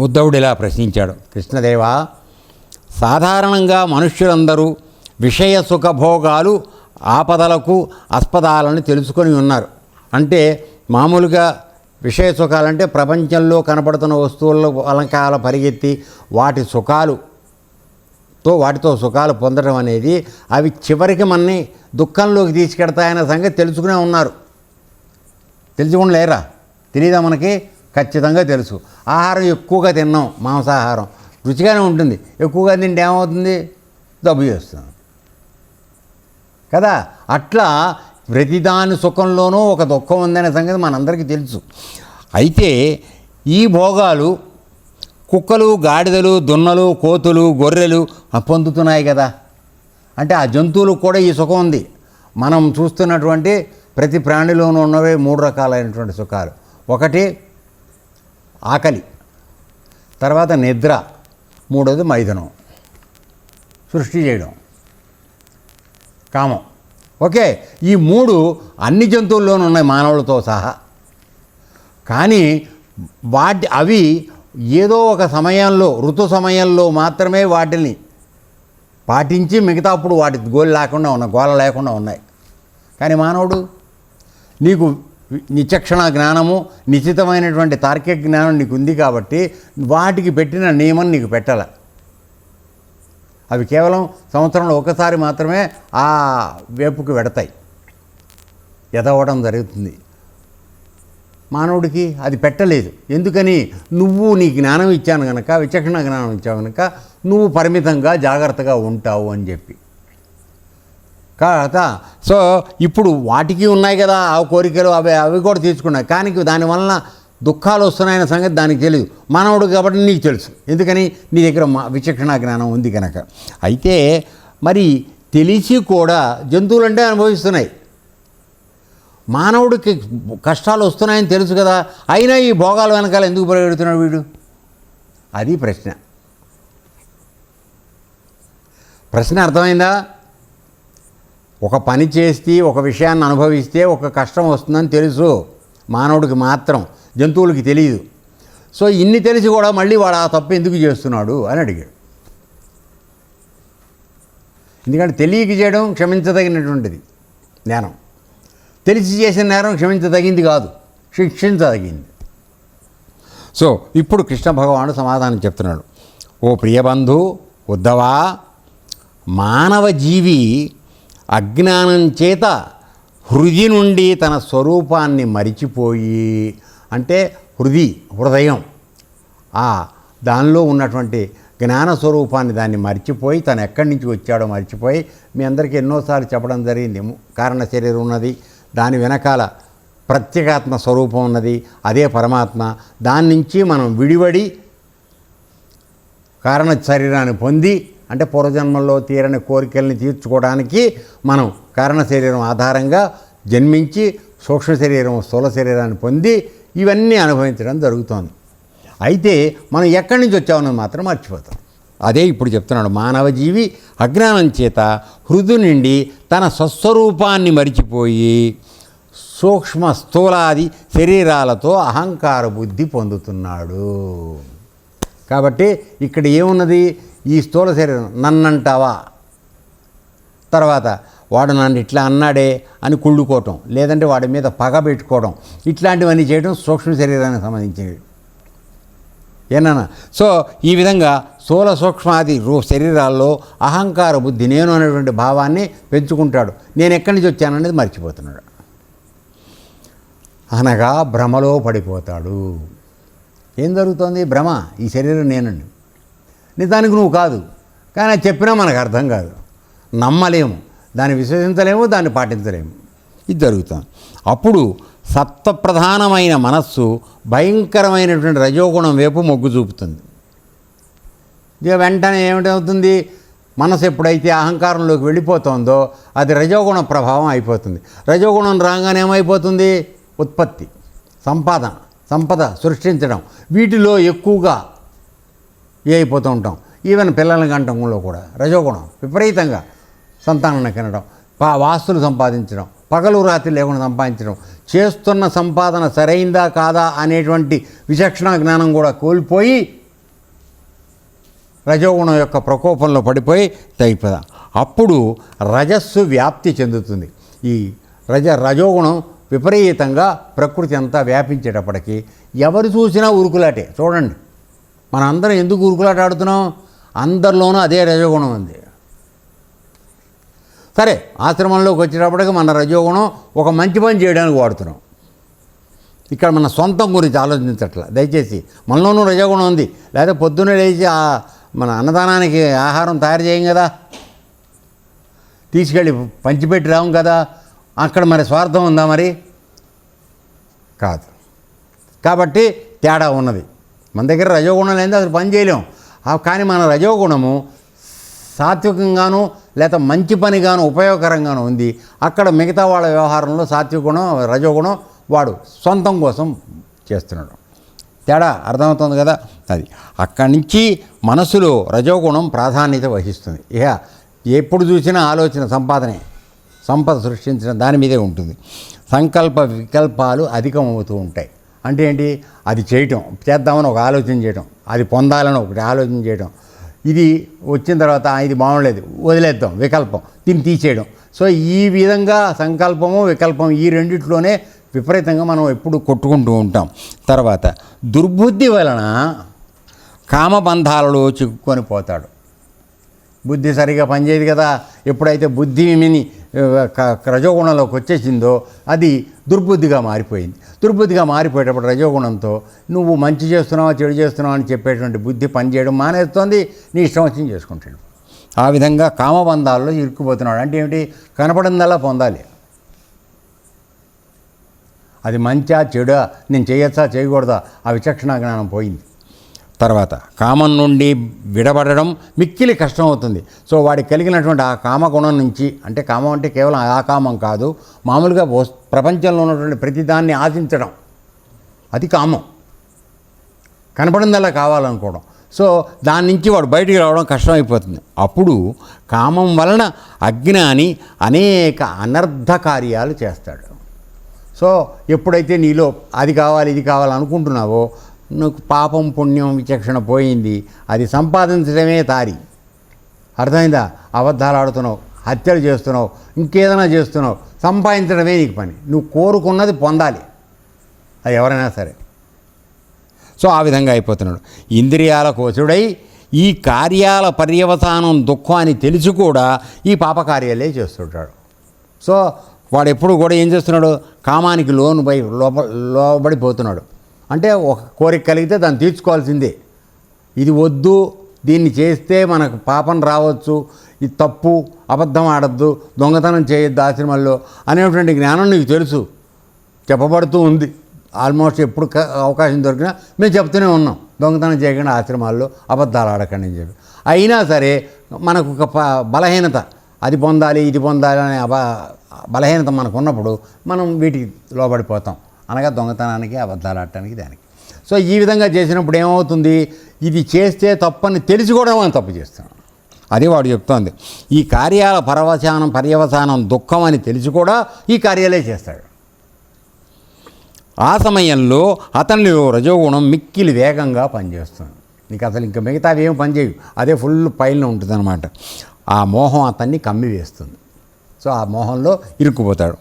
ఉద్ధవుడు ఇలా ప్రశ్నించాడు. కృష్ణదేవా సాధారణంగా మనుష్యులందరూ విషయ సుఖభోగాలు ఆపదలకు ఆస్పదాలను తెలుసుకొని ఉన్నారు. అంటే మామూలుగా విషయ సుఖాలంటే ప్రపంచంలో కనపడుతున్న వస్తువుల అలంకారాల పరిగెత్తి వాటి సుఖాలు తో వాటితో సుఖాలు పొందడం అనేది అవి చివరికి మనని దుఃఖంలోకి తీసుకెడతాయన్న సంగతి తెలుసుకునే ఉన్నారు. తెలుసుకుని లేరా? తెలియదా మనకి? ఖచ్చితంగా తెలుసు. ఆహారం ఎక్కువగా తిన్నాం మాంసాహారం. రుచిగానే ఉంటుంది. ఎక్కువగా తింటే ఏమవుతుంది? జబ్బు చేస్తుంది. కదా? అట్లా ప్రతిదాని సుఖంలోనూ ఒక దుఃఖం ఉందనే సంగతి మనందరికీ తెలుసు. అయితే ఈ భోగాలు కుక్కలు గాడిదలు దున్నలు కోతులు గొర్రెలు పొందుతున్నాయి కదా? అంటే ఆ జంతువులకు కూడా ఈ సుఖం ఉంది. మనం చూస్తున్నటువంటి ప్రతి ప్రాణిలోనూ ఉన్నవే మూడు రకాలైనటువంటి సుఖాలు. ఒకటి ఆకలి. తర్వాత నిద్ర. మూడోది మైథునం సృష్టి చేయడం. కామం. ఓకే ఈ మూడు అన్ని జంతువుల్లోనూ ఉన్నాయి మానవులతో సహా. కానీ వాటి అవి ఏదో ఒక సమయంలో ఋతు సమయంలో మాత్రమే వాటిని పాటించి మిగతా అప్పుడు వాటి గోలు లేకుండా ఉన్నాయి గోల లేకుండా ఉన్నాయి. కానీ మానవుడు నీకు నిచక్షణ జ్ఞానము నిశ్చితమైనటువంటి తార్కిక జ్ఞానం నీకు ఉంది కాబట్టి వాటికి పెట్టిన నియమం నీకు పెట్టాల. అవి కేవలం సంవత్సరంలో ఒకసారి మాత్రమే ఆ వేపుకు పెడతాయి. ఎదవడం జరుగుతుంది. మానవుడికి అది పెట్టలేదు. ఎందుకని? నువ్వు నీ జ్ఞానం ఇచ్చాను కనుక విచక్షణ జ్ఞానం ఇచ్చావు కనుక నువ్వు పరిమితంగా జాగ్రత్తగా ఉంటావు అని చెప్పి. కాదా సో ఇప్పుడు వాటికి ఉన్నాయి కదా ఆ కోరికలు అవి అవి కూడా తీర్చుకున్నాయి. కానీ దానివలన దుఃఖాలు వస్తున్నాయన్న సంగతి దానికి తెలియదు మానవుడు కాబట్టి నీకు తెలుసు. ఎందుకని? నీ దగ్గర మా విచక్షణ జ్ఞానం ఉంది కనుక అయితే మరి తెలిసి కూడా జంతువులంటే అనుభవిస్తున్నాయి. మానవుడికి కష్టాలు వస్తున్నాయని తెలుసు కదా. అయినా ఈ భోగాలు వెనకాల ఎందుకు పరిగెడుతున్నాడు వీడు? అది ప్రశ్న. ప్రశ్న అర్థమైందా? ఒక పని చేస్తే ఒక విషయాన్ని అనుభవిస్తే ఒక కష్టం వస్తుందని తెలుసు. మానవుడికి మాత్రం జంతువులకి తెలియదు సో ఇన్ని తెలిసి కూడా మళ్ళీ వాడు ఆ తప్పు ఎందుకు చేస్తున్నాడు అని అడిగాడు. ఎందుకంటే తెలియక చేయడం క్షమించదగినటువంటిది జ్ఞానం తెలిసి చేసిన నేరం క్షమించదగింది కాదు శిక్షించదగింది. సో ఇప్పుడు కృష్ణ భగవానుడు సమాధానం చెప్తున్నాడు. ఓ ప్రియబంధు ఉద్ధవా మానవ జీవి అజ్ఞానం చేత హృది నుండి తన స్వరూపాన్ని మరిచిపోయి అంటే హృది హృదయం ఆ దానిలో ఉన్నటువంటి జ్ఞాన స్వరూపాన్ని దాన్ని మర్చిపోయి తను ఎక్కడి నుంచి వచ్చాడో మర్చిపోయి మీ అందరికీ ఎన్నోసార్లు చెప్పడం జరిగింది. కారణ శరీరం ఉన్నది దాని వెనకాల ప్రత్యేకాత్మ స్వరూపం ఉన్నది అదే పరమాత్మ. దాని నుంచి మనం విడివడి కారణ శరీరాన్ని పొంది అంటే పూర్వజన్మల్లో తీరని కోరికల్ని తీర్చుకోవడానికి మనం కారణ శరీరం ఆధారంగా జన్మించి సూక్ష్మ శరీరం స్థూల శరీరాన్ని పొంది ఇవన్నీ అనుభవించడం జరుగుతోంది. అయితే మనం ఎక్కడి నుంచి వచ్చామని మాత్రం మర్చిపోతాం. అదే ఇప్పుడు చెప్తున్నాడు మానవజీవి అజ్ఞానం చేత హృదు నుండి తన స్వస్వరూపాన్ని మరిచిపోయి సూక్ష్మ స్థూలాది శరీరాలతో అహంకార బుద్ధి పొందుతున్నాడు. కాబట్టి ఇక్కడ ఏమున్నది? ఈ స్థూల శరీరం నన్నంటావా? తర్వాత వాడు నన్ను ఇట్లా అన్నాడే అని కుళ్ళుకోవటం లేదంటే వాడి మీద పగ పెట్టుకోవడం ఇట్లాంటివన్నీ చేయడం సూక్ష్మ శరీరానికి సంబంధించినవి. ఏనా సో ఈ విధంగా స్థూల సూక్ష్మాది రూ శరీరాల్లో అహంకార బుద్ధి నేను అనేటువంటి భావాన్ని పెంచుకుంటాడు. నేను ఎక్కడి నుంచి వచ్చాననేది మర్చిపోతున్నాడు. అనగా భ్రమలో పడిపోతాడు. ఏం జరుగుతోంది? భ్రమ. ఈ శరీరం నేనండి. నిజానికి నువ్వు కాదు. కానీ అది చెప్పినా మనకు అర్థం కాదు. నమ్మలేము. దాన్ని విశ్వసించలేము దాన్ని పాటించలేము. ఇది జరుగుతుంది అప్పుడు సత్వప్రధానమైన మనస్సు భయంకరమైనటువంటి రజోగుణం వైపు మొగ్గు చూపుతుంది. ఇక వెంటనే ఏమిటవుతుంది? మనసు ఎప్పుడైతే అహంకారంలోకి వెళ్ళిపోతుందో అది రజోగుణ ప్రభావం అయిపోతుంది. రజోగుణం రాగానే ఏమైపోతుంది? ఉత్పత్తి సంపాదన సంపద సృష్టించడం. వీటిలో ఎక్కువగా ఏ అయిపోతూ ఉంటాం. ఈవెన్ పిల్లల కంటంలో కూడా. రజోగుణం. విపరీతంగా సంతానాన్ని కనడం పా వాస్తులు సంపాదించడం పగలు రాత్రి లేకుండా సంపాదించడం చేస్తున్న సంపాదన సరైందా కాదా అనేటువంటి విచక్షణ జ్ఞానం కూడా కోల్పోయి రజోగుణం యొక్క ప్రకోపంలో పడిపోయి తగ్గిపోదా అప్పుడు రజస్సు వ్యాప్తి చెందుతుంది. ఈ రజ రజోగుణం విపరీతంగా ప్రకృతి అంతా వ్యాపించేటప్పటికీ ఎవరు చూసినా ఉరుకులాటే. చూడండి. మన అందరం ఎందుకు ఉరుకులాట ఆడుతున్నాం అందరిలోనూ అదే రజోగుణం ఉంది. సరే ఆశ్రమంలోకి వచ్చేటప్పటికి మన రజోగుణం ఒక మంచి పని చేయడానికి వాడుతున్నాం. ఇక్కడ మన సొంతం గురించి ఆలోచించట్ల. దయచేసి మనలోనూ రజోగుణం ఉంది. లేదా పొద్దున్నే లేచి మన అన్నదానానికి ఆహారం తయారు చేయం కదా. తీసుకెళ్ళి పంచిపెట్టి రావు కదా. అక్కడ మరి స్వార్థం ఉందా మరి? కాదు. కాబట్టి తేడా ఉన్నది. మన దగ్గర రజోగుణం లేనిది అసలు పని చేయలేము కానీ మన రజోగుణము సాత్వికంగాను లేక మంచి పనిగాను ఉపయోగకరంగాను ఉంది. అక్కడ మిగతా వాళ్ళ వ్యవహారంలో సాత్విక గుణం రజోగుణం వాడు సొంతం కోసం చేస్తున్నాడు. తేడా అర్థమవుతుంది కదా? అది. అక్కడి నుంచి మనసులో రజోగుణం ప్రాధాన్యత వహిస్తుంది. ఇక ఎప్పుడు చూసినా ఆలోచన సంపాదనే. సంపద సృష్టించిన దాని మీదే ఉంటుంది. సంకల్ప వికల్పాలు అధికమవుతూ ఉంటాయి. అంటే ఏంటి? అది చేయటం చేద్దామని ఒక ఆలోచన చేయటం అది పొందాలని ఒకటి ఆలోచన చేయటం. ఇది వచ్చిన తర్వాత ఇది బాగుండలేదు వదిలేద్దాం వికల్పం దీన్ని తీసేయడం. సో ఈ విధంగా సంకల్పము వికల్పం ఈ రెండిట్లోనే విపరీతంగా మనం ఎప్పుడు కొట్టుకుంటూ ఉంటాం. తర్వాత దుర్బుద్ధి వలన కామబంధాలలో చిక్కుకొని పోతాడు. బుద్ధి సరిగా పనిచేయదు కదా. ఎప్పుడైతే బుద్ధి మిని రజోగుణంలోకి వచ్చేసిందో అది దుర్బుద్ధిగా మారిపోయింది. దుర్బుద్ధిగా మారిపోయేటప్పుడు రజోగుణంతో నువ్వు మంచి చేస్తున్నావా చెడు చేస్తున్నావా అని చెప్పేటువంటి బుద్ధి పనిచేయడం మానేస్తుంది నీ ఇష్టం వచ్చింది చేసుకుంటాడు. ఆ విధంగా కామబంధాల్లో ఇరుక్కుపోతున్నాడు. అంటే ఏమిటి? కనపడిందల్లా పొందాలి. అది మంచా చెడా నేను చేయొచ్చా చేయకూడదా? ఆ విచక్షణ జ్ఞానం పోయింది. తర్వాత కామం నుండి విడబడడం మిక్కిలి కష్టం అవుతుంది సో వాడికి కలిగినటువంటి ఆ కామగుణం నుంచి అంటే కామం అంటే కేవలం ఆ కామం కాదు మామూలుగా ప్రపంచంలో ఉన్నటువంటి ప్రతిదాన్ని ఆశించడం. అది కామం. కనపడిందల్లా కావాలనుకోవడం. సో దాని నుంచి వాడు బయటికి రావడం కష్టమైపోతుంది. అప్పుడు కామం వలన అజ్ఞాని అనేక అనర్థ కార్యాలు చేస్తాడు. సో ఎప్పుడైతే నీలో అది కావాలి ఇది కావాలి అనుకుంటున్నావో నువ్వు పాపం పుణ్యం విచక్షణ పోయింది. అది సంపాదించడమే దారి. అర్థమైందా? అబద్ధాలు ఆడుతున్నావు హత్యలు చేస్తున్నావు ఇంకేదైనా చేస్తున్నావు సంపాదించడమే నీకు పని. నువ్వు కోరుకున్నది పొందాలి. అది ఎవరైనా సరే. సో ఆ విధంగా అయిపోతున్నాడు. ఇంద్రియాల కోసుడై ఈ కార్యాల పర్యవసానం దుఃఖం అని తెలిసి కూడా ఈ పాపకార్యాలే చేస్తుంటాడు. సో వాడు ఎప్పుడు కూడా ఏం చేస్తున్నాడు? కామానికి లోను పై లోప లోబడిపోతున్నాడు. అంటే ఒక కోరిక కలిగితే దాన్ని తీర్చుకోవాల్సిందే. ఇది వద్దు దీన్ని చేస్తే మనకు పాపం రావచ్చు ఇది తప్పు అబద్ధం ఆడద్దు దొంగతనం చేయొద్దు ఆశ్రమాల్లో అనేటువంటి జ్ఞానం నీకు తెలుసు. చెప్పబడుతూ ఉంది. ఆల్మోస్ట్ ఎప్పుడు క- అవకాశం దొరికినా మేము చెప్తూనే ఉన్నాం. దొంగతనం చేయకుండా ఆశ్రమాల్లో అబద్ధాలు ఆడకండి అని చెప్పి. అయినా సరే మనకు ఒక ప- బలహీనత. అది పొందాలి ఇది పొందాలి అనే అబ బలహీనత మనకు ఉన్నప్పుడు మనం వీటికి లోబడిపోతాం. అనగా దొంగతనానికి అబద్ధాలు ఆడటానికి దానికి. సో ఈ విధంగా చేసినప్పుడు ఏమవుతుంది? ఇది చేస్తే తప్పని తెలిసి కూడా మనం తప్పు చేస్తున్నాం. అది వాడు చెప్తోంది. ఈ కార్యాల పరవశానం పర్యవసానం దుఃఖం అని తెలిసి కూడా ఈ కార్యాలే చేస్తాడు. ఆ సమయంలో అతనిలో రజోగుణం మిక్కిలి వేగంగా పనిచేస్తుంది. నీకు అసలు ఇంకా మిగతావి ఏం పనిచేయవు. అదే ఫుల్ పైన ఉంటుంది ఆ మోహం అతన్ని కమ్మివేస్తుంది సో ఆ మోహంలో ఇరుక్కుపోతాడు.